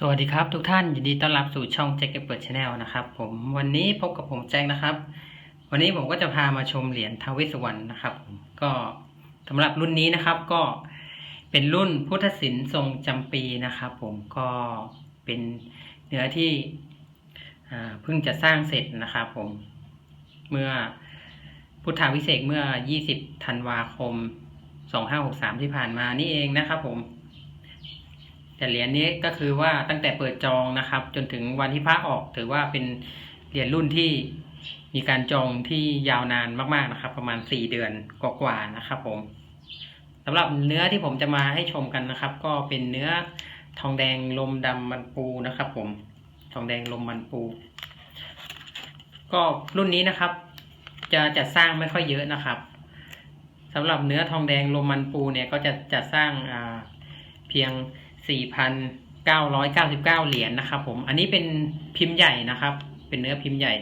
สวัสดีครับทุกท่านยินดีต้อนรับสู่ช่องแจ็คเก็ตเปิดชาแนลนะครับผมวันนี้พบกับผมแจ็คนะครับ วันนี้ผมก็จะพามาชมเหรียญทาวเวสสุวรรณนะครับผมก็สำหรับรุ่นนี้นะครับก็เป็นรุ่นพุทธศิลป์ทรงจำปีนะครับ ผมก็เป็นเนื้อที่เพิ่งจะสร้างเสร็จนะครับผมเมื่อพุทธาวิเศษเมื่อ 20 ธันวาคม 2563 ที่ผ่านมานี่เองนะครับผม แต่เหรียญนี้ก็คือว่าตั้งแต่เปิดจองนะครับ จนถึงวันที่พระออก ถือว่าเป็นเหรียญรุ่นที่มีการจองที่ยาวนานมากๆนะครับ ประมาณสี่เดือนกว่าๆนะครับ ผมสำหรับเนื้อที่ผมจะมาให้ชมกันนะครับ ก็เป็นเนื้อทองแดงลมดำมันปูนะครับ ผมทองแดงลมมันปู ก็รุ่นนี้นะครับ จะจัดสร้างไม่ค่อยเยอะนะครับสำหรับเนื้อทองแดงลมมันปูเนี่ยก็จะจัดสร้างเพียง 4,999 เหรียญนะครับผมอันนี้เป็นพิมพ์ใหญ่นะครับ เป็นเนื้อพิมพ์ใหญ่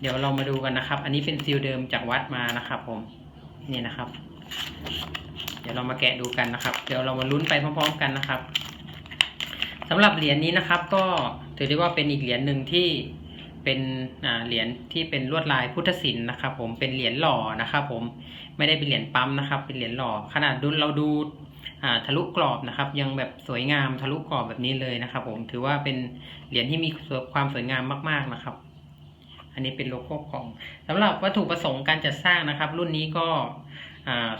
เดี๋ยวเรามาดูกันนะครับ อันนี้เป็นซีลเดิมจากวัดมานะครับ ผมนี่นะครับ เดี๋ยวเรามาแกะดูกันนะครับ เดี๋ยวเรามาลุ้นไปพร้อมๆกันนะครับสำหรับเหรียญนี้นะครับ ก็ถือได้ว่าเป็นอีกเหรียญหนึ่งที่เป็นเหรียญที่เป็นลวดลายพุทธศิลป์นะครับ ผมเป็นเหรียญหล่อนะครับ ผมไม่ได้เป็นเหรียญปั๊มนะครับ เป็นเหรียญหล่อ ขนาดดูเราดู ทะลุกรอบนะครับ ยังแบบสวยงามทะลุกรอบแบบนี้เลยนะครับ ผมถือว่าเป็นเหรียญที่มีความสวยงามมาก ๆนะครับ อันนี้เป็นโลโก้ของสำหรับวัตถุประสงค์การจัดสร้างนะครับ รุ่นนี้ก็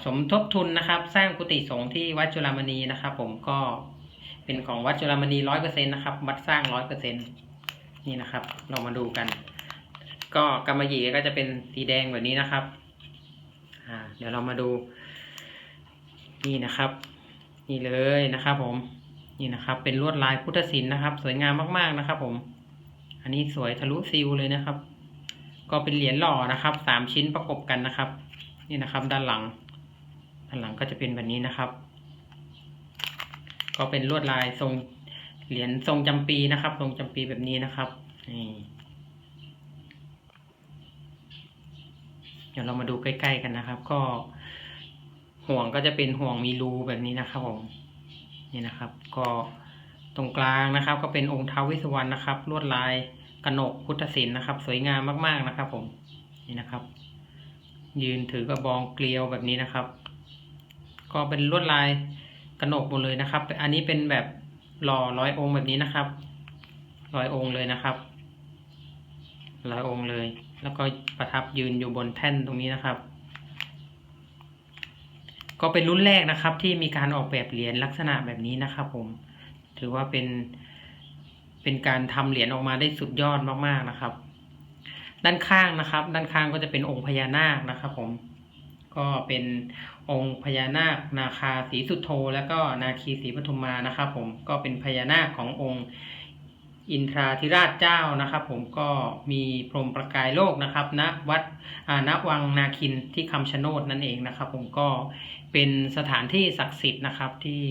สมทบทุนนะครับ สร้างกุฏิสงฆ์ที่วัดจุฬามณีนะครับ ผมก็เป็นของวัดจุฬามณีร้อยเปอร์เซ็นต์นะครับ วัดสร้างร้อยเปอร์เซ็นต์นี่นะครับ เรามาดูกัน ก็กำมะหยี่ก็จะเป็นสีแดงแบบนี้นะครับเดี๋ยวเรามาดู นี่นะครับ นี่เลยนะครับผมนี่นะครับ เป็นลวดลายพุทธศิลป์นะครับ สวยงามมากๆนะครับ ผม อันนี้สวยทะลุซิลเลยนะครับ ก็เป็นเหรียญหล่อนะครับสามชิ้นประกบกันนะครับ นี่นะครับ ด้านหลัง ด้านหลังก็จะเป็นแบบนี้นะครับ ก็เป็นลวดลายทรงเหรียญทรงจำปีนะครับ ทรงจำปีแบบนี้นะครับนี่เดี๋ยวเรามาดูใกล้ ๆ กันนะครับ ก็ ห่วงก็จะเป็นห่วงมีรูแบบนี้นะครับผมนี่นะครับ ก็ตรงกลางนะครับ ก็เป็นองค์ท้าววิสวรรณนะครับ ลวดลายกนกพุทธศิลป์นะครับ สวยงามมากๆนะครับ ผมนี่นะครับ ยืนถือกระบองเกลียวแบบนี้นะครับ ก็เป็นลวดลายกนกหมดเลยนะครับ อันนี้เป็นแบบหล่อร้อยองค์แบบนี้นะครับร้อยองค์เลยนะครับร้อยองค์เลย แล้วก็ประทับยืนอยู่บนแท่นตรงนี้นะครับ ก็เป็นรุ่นแรกนะครับ ที่มีการออกแบบเหรียญลักษณะแบบนี้นะครับ ผม ถือว่าเป็นเป็นการทำเหรียญออกมาได้สุดยอดมากๆนะครับ ด้านข้างนะครับ ด้านข้างก็จะเป็นองค์พญานาคนะครับ ผม ก็เป็นองค์พญานาค นาคาสีสุดโท แล้วก็นาคีสีปทุมมานะครับ ผมก็เป็นพญานาคขององค์ อินทราธิราชเจ้านะครับ ผมก็มีพรมประกายโลกนะครับณวัดณวังนาคินที่คำชะโนดนั่นเองนะครับ ผมก็เป็นสถานที่ศักดิ์สิทธิ์นะครับที่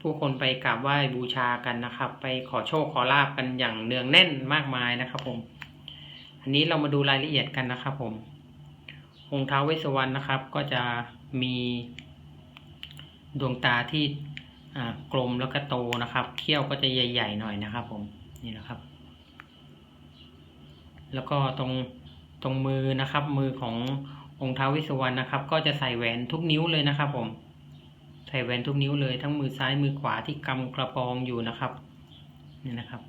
ผู้คนไปกราบไหว้บูชากันนะครับ ไปขอโชคขอลาบกันอย่างเนืองแน่นมากมายนะครับ ผม อันนี้เรามาดูรายละเอียดกันนะครับ ผมองค์ท้าวเวสวรรณนะครับ ก็จะมีดวงตาที่ กลมแล้วก็โตนะครับ เขี้ยวก็จะใหญ่ ๆ หน่อยนะครับ ผมนี่นะครับ แล้วก็ตรงตรงมือนะครับ มือขององค์ท้าวเวสสุวรรณนะครับ ก็จะใส่แหวนทุกนิ้วเลยนะครับ ผม ใส่แหวนทุกนิ้วเลยทั้งมือซ้ายมือขวาที่กำกระปองอยู่นะครับนี่นะครับ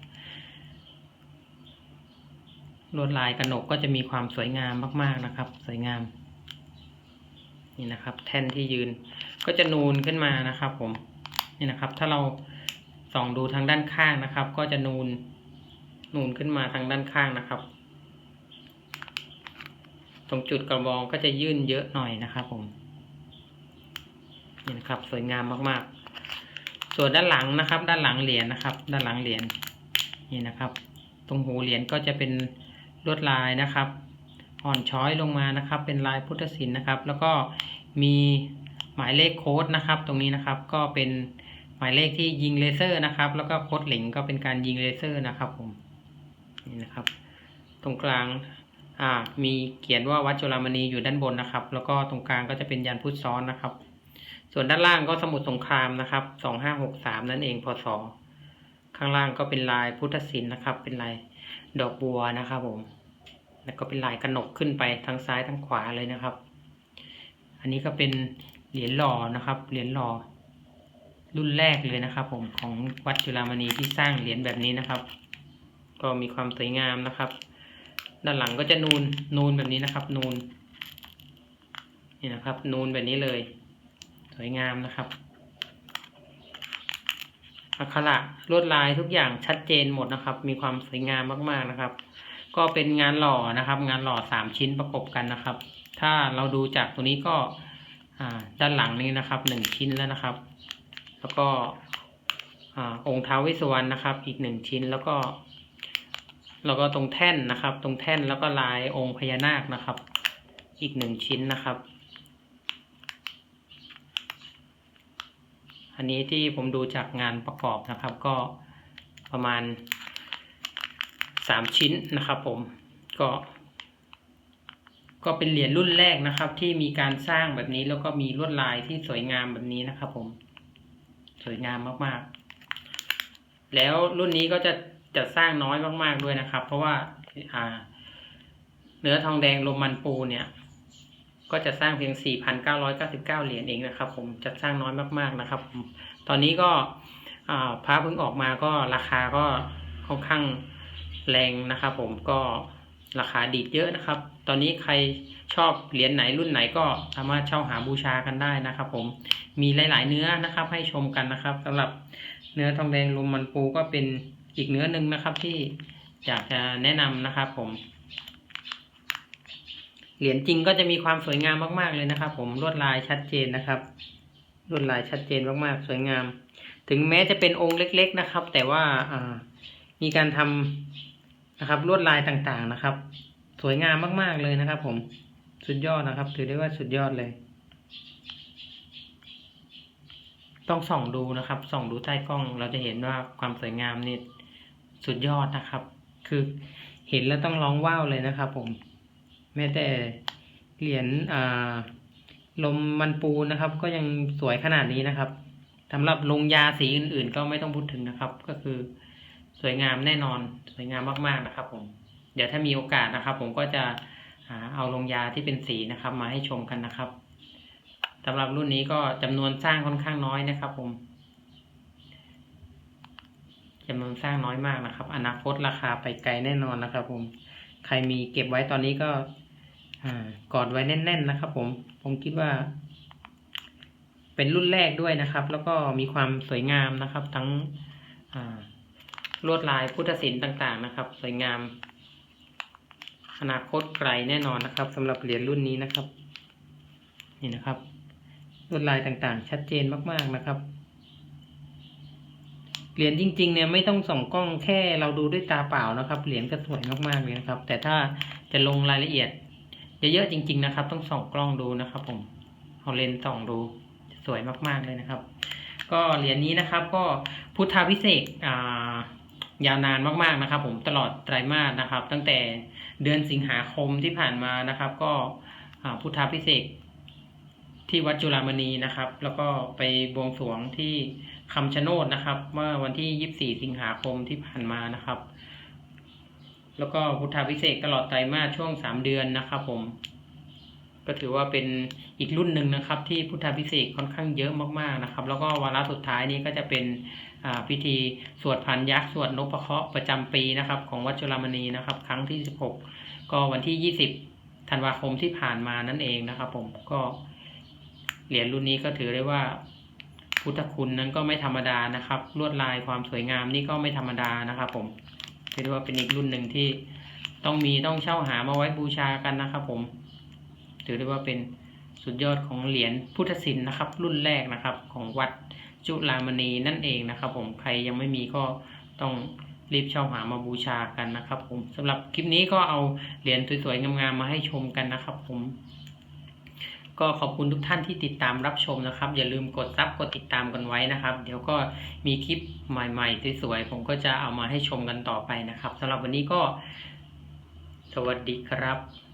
ลวดลายกระหนกก็จะมีความสวยงามมากๆนะครับ สวยงาม นี่นะครับ แท่นที่ยืนก็จะนูนขึ้นมานะครับ ผม นี่นะครับ ถ้าเราส่องดูทางด้านข้างนะครับ ก็จะนูนนูนขึ้นมาทางด้านข้างนะครับ ตรงจุดกระบองก็จะยื่นเยอะหน่อยนะครับผมนี่นะครับ สวยงามมากๆ ส่วนด้านหลังนะครับ ด้านหลังเหรียญนะครับ ด้านหลังเหรียญนี่นะครับ ตรงหูเหรียญก็จะเป็นลวดลายนะครับ อ่อนช้อยลงมานะครับ เป็นลายพุทธศิลป์นะครับ แล้วก็มีหมายเลขโค้ดนะครับ ตรงนี้นะครับก็เป็น มายเลขที่ยิงเลเซอร์นะครับ แล้วก็โค้ดเหลิงก็เป็นการยิงเลเซอร์นะครับผมนี่นะครับ ตรงกลางอ่ามีเขียนว่าวัดจุฬามณีอยู่ด้านบนนะครับ แล้วก็ตรงกลางก็จะเป็นยันพุทธซ้อนนะครับ ส่วนด้านล่างก็สมุดสงครามนะครับสองห้าหกสามนั่นเองพศข้างล่างก็เป็นลายพุทธศิลป์นะครับ เป็นลายดอกบัวนะครับผม แล้วก็เป็นลายกระหนกขึ้นไปทั้งซ้ายทั้งขวาเลยนะครับ อันนี้ก็เป็นเหรียญหล่อนะครับ เหรียญหล่อ รุ่นแรกเลยนะครับ ผมของวัดจุฬามณีที่สร้างเหรียญแบบนี้นะครับ ก็มีความสวยงามนะครับ ด้านหลังก็จะนูนนูนแบบนี้นะครับ นูนนี่นะครับ นูนแบบนี้เลย สวยงามนะครับอักขระลวดลายทุกอย่างชัดเจนหมดนะครับ มีความสวยงามมากๆนะครับ ก็เป็นงานหล่อนะครับ งานหล่อสามชิ้นประกบกันนะครับ ถ้าเราดูจากตัวนี้ก็ด้านหลังนี้นะครับหนึ่งชิ้นแล้วนะครับ แล้วก็องค์ท้าวเวสวรรณนะครับ อีกหนึ่งชิ้นแล้วก็ แล้วก็ตรงแท่นนะครับ ตรงแท่นแล้วก็ลายองค์พญานาคนะครับ อีกหนึ่งชิ้นนะครับ อันนี้ที่ผมดูจากงานประกอบนะครับ ก็ประมาณสามชิ้นนะครับ ผมก็ก็เป็นเหรียญรุ่นแรกนะครับ ที่มีการสร้างแบบนี้แล้วก็มีลวดลายที่สวยงามแบบนี้นะครับผม สวยงามมากๆ แล้วรุ่นนี้ก็จะจะสร้างน้อยมากๆด้วยนะครับ เพราะว่าอ่าเนื้อทองแดงลมมันปูเนี่ย ก็จะสร้างเพียง 4,999 เหรียญเองนะครับ ผมจะสร้างน้อยมากๆนะครับ ตอนนี้ก็อ่าพระเพิ่งออกมาก็ราคาก็ค่อนข้างแรงนะครับผมก็ราคาดีดเยอะนะครับ ตอนนี้ใครชอบเหรียญไหนรุ่นไหนก็สามารถเช่าหาบูชากันได้นะครับผม มีหลาย ๆ เนื้อนะครับ ให้ชมกันนะครับสำหรับเนื้อทองแดงลมมันปูก็เป็นอีกเนื้อหนึ่งนะครับที่อยากจะแนะนำนะครับ ผม เหรียญจริงก็จะมีความสวยงามมาก ๆ เลยนะครับ ผมลวดลายชัดเจนนะครับลวดลายชัดเจนมากๆ สวยงาม ถึงแม้จะเป็นองค์เล็ก ๆ นะครับ แต่ว่าอ่ามีการทำนะครับลวดลายต่างๆนะครับ สวยงามมาก ๆ เลยนะครับ ผมสุดยอดนะครับ ถือได้ว่าสุดยอดเลย ต้องส่องดูนะครับ ส่องดูใต้กล้องเราจะเห็นว่าความสวยงามนี่สุดยอดนะครับ คือเห็นแล้วต้องร้องว้าวเลยนะครับ ผม แม้แต่เหรียญลมมันปูนะครับ ก็ยังสวยขนาดนี้นะครับสำหรับลงยาสีอื่น ๆ ก็ไม่ต้องพูดถึงนะครับ ก็คือสวยงามแน่นอนสวยงามมากๆนะครับ ผม เดี๋ยวถ้ามีโอกาสนะครับ ผมก็จะเอาลงยาที่เป็นสีนะครับ มาให้ชมกันนะครับ สำหรับรุ่นนี้ก็จำนวนสร้างค่อนข้างน้อยนะครับ ผมจำนวนสร้างน้อยมากนะครับ อนาคตราคาไปไกลแน่นอนนะครับ ผม ใครมีเก็บไว้ตอนนี้ก็กอดไว้แน่น ๆ นะครับ ผม ผมคิดว่า เป็นรุ่นแรกด้วยนะครับ แล้วก็มีความสวยงามนะครับ ทั้งลวดลายพุทธศิลป์ต่างๆ นะครับ สวยงาม อนาคตไกลแน่นอนนะครับสำหรับเหรียญรุ่นนี้นะครับ นี่นะครับ ลวดลายต่างๆ ชัดเจนมากๆนะครับ เหรียญจริง ๆ เนี่ยไม่ต้องส่องกล้องแค่เราดูด้วยตาเปล่านะครับ เหรียญก็สวยมากๆเลยนะครับ แต่ถ้าจะลงรายละเอียดเยอะๆจริง ๆ นะครับ ต้องส่องกล้องดูนะครับ ผมเอาเลนส์ส่องดูสวยมากๆเลยนะครับ ก็เหรียญนี้นะครับ ก็พุทธาพิเศษอ่ายาวนานมากๆนะครับ ผมตลอดไตรมาสนะครับ ตั้งแต่เดือนสิงหาคมที่ผ่านมานะครับ ก็พุทธาพิเศษ ที่วัดจุฬามณีนะครับ แล้วก็ไปบวงสรวงที่คำชะโนดนะครับ เมื่อวันที่ 24 สิงหาคมที่ผ่านมานะครับ แล้วก็พุทธาพิเศษตลอดไตรมาสช่วง 3 เดือนนะครับ ผม ก็ถือว่าเป็นอีกรุ่นหนึ่งนะครับ ที่พุทธาพิเศษค่อนข้างเยอะมากๆนะครับ แล้วก็วาระสุดท้ายนี้ก็จะเป็นพิธีสวดพันยักษ์สวดนพเคราะห์ประจำปีนะครับ ของวัดจุฬามณีนะครับ ครั้งที่ 16 ก็วันที่ 20 ธันวาคมที่ผ่านมานั่นเองนะครับ ผมก็ เหรียญรุ่นนี้ก็ถือได้ว่าพุทธคุณนั้นก็ไม่ธรรมดานะครับ ลวดลายความสวยงามนี่ก็ไม่ธรรมดานะครับ ผมถือว่าเป็นอีกรุ่นหนึ่งที่ต้องมีต้องเช่าหามาไว้บูชากันนะครับ ผม ถือได้ว่าเป็นสุดยอดของเหรียญพุทธศิลป์นะครับ รุ่นแรกนะครับ ของวัดจุฬามณีนั่นเองนะครับ ผมใครยังไม่มีก็ต้องรีบเช่าหามาบูชากันนะครับ ผมสำหรับคลิปนี้ก็เอาเหรียญสวยๆงามๆมาให้ชมกันนะครับ ผม ก็ขอบคุณทุกท่านที่ติดตามรับชมนะครับ อย่าลืมกดซับกดติดตามกันไว้นะครับ เดี๋ยวก็มีคลิปใหม่ๆสวยๆผมก็จะเอามาให้ชมกันต่อไปนะครับสำหรับวันนี้ก็ สวัสดีครับ